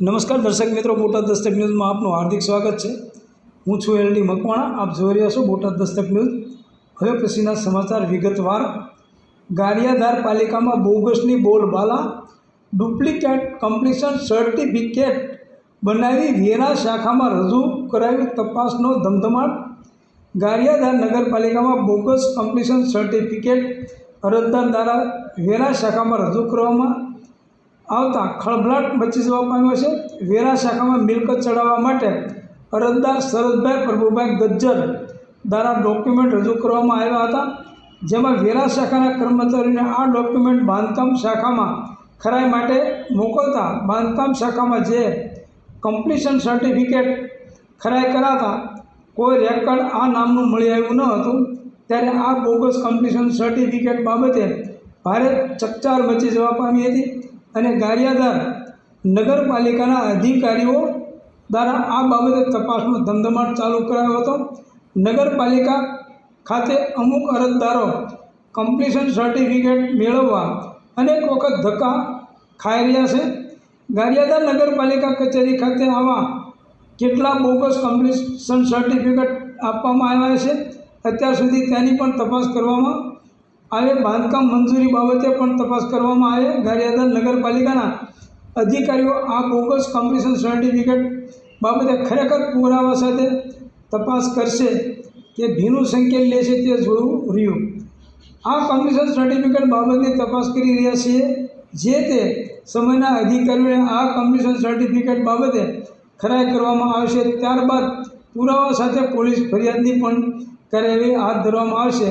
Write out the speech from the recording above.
નમસ્કાર દર્શક મિત્રો, બોટાદ દસ્તક ન્યૂઝમાં આપનું હાર્દિક સ્વાગત છે. હું છું એલડી મકવાણા, આપ જોઈ રહ્યા છો બોટાદ દસ્તક ન્યૂઝ. હવે પછીના સમાચાર વિગતવાર. ગારિયાધાર પાલિકામાં બોગસની બોલબાલા, ડુપ્લિકેટ કમ્પ્લીશન સર્ટિફિકેટ બનાવી વેરા શાખામાં રજૂ કરાવી તપાસનો ધમધમાટ. ગારિયાધાર નગરપાલિકામાં બોગસ કમ્પ્લીશન સર્ટિફિકેટ અરજદાર દ્વારા વેરા શાખામાં રજૂ કરવામાં આવતા ખળભળાટ મચી જવા પામ્યો છે. વેરા શાખામાં મિલકત ચડાવવા માટે અરજદાર શરદભાઈ પ્રભુભાઈ ગજ્જર દ્વારા ડોક્યુમેન્ટ રજૂ કરવામાં આવ્યા હતા. જેમાં વેરા શાખાના કર્મચારીને આ ડોક્યુમેન્ટ બાંધકામ શાખામાં ખરાઈ માટે મોકલતા બાંધકામ શાખામાં જે કમ્પ્લીશન સર્ટિફિકેટ ખરાઈ કરાતા કોઈ રેકર્ડ આ નામનું મળી આવ્યું ન હતું. ત્યારે આ બોગસ કમ્પ્લીશન સર્ટિફિકેટ બાબતે ભારે ચકચાર મચી જવા પામી હતી. અને ગારિયાદાર નગરપાલિકાના અધિકારીઓ દ્વારા આ બાબતે તપાસનો ધમધમાટ ચાલુ કરાયો હતો. નગરપાલિકા ખાતે અમુક અરજદારો કમ્પ્લીશન સર્ટિફિકેટ મેળવવા અનેક વખત ધક્કા ખાઈ રહ્યા છે. ગારિયાદા નગરપાલિકા કચેરી ખાતે આવા કેટલા બોગસ કમ્પ્લીશન સર્ટિફિકેટ આપવામાં આવ્યા છે, અત્યાર સુધી તેની પણ તપાસ કરવામાં આવે બાંધકામ મંજૂરી બાબતે પણ તપાસ કરવામાં આવે ગારિયાધાર નગરપાલિકાના અધિકારીઓ આ બોગસ કોમ્પિટિશન સર્ટિફિકેટ બાબતે ખરેખર પુરાવા સાથે તપાસ કરશે કે ભીનું સંકેત લે છે તે જોવું રહ્યું. આ કોમ્પિટિશન સર્ટિફિકેટ બાબતની તપાસ કરી રહ્યા છીએ. જે તે સમયના અધિકારીઓને આ કોમ્પિટિશન સર્ટિફિકેટ બાબતે ખરાઈ કરવામાં આવશે. ત્યારબાદ પુરાવા સાથે પોલીસ ફરિયાદની પણ કાર્યવાહી હાથ ધરવામાં આવશે.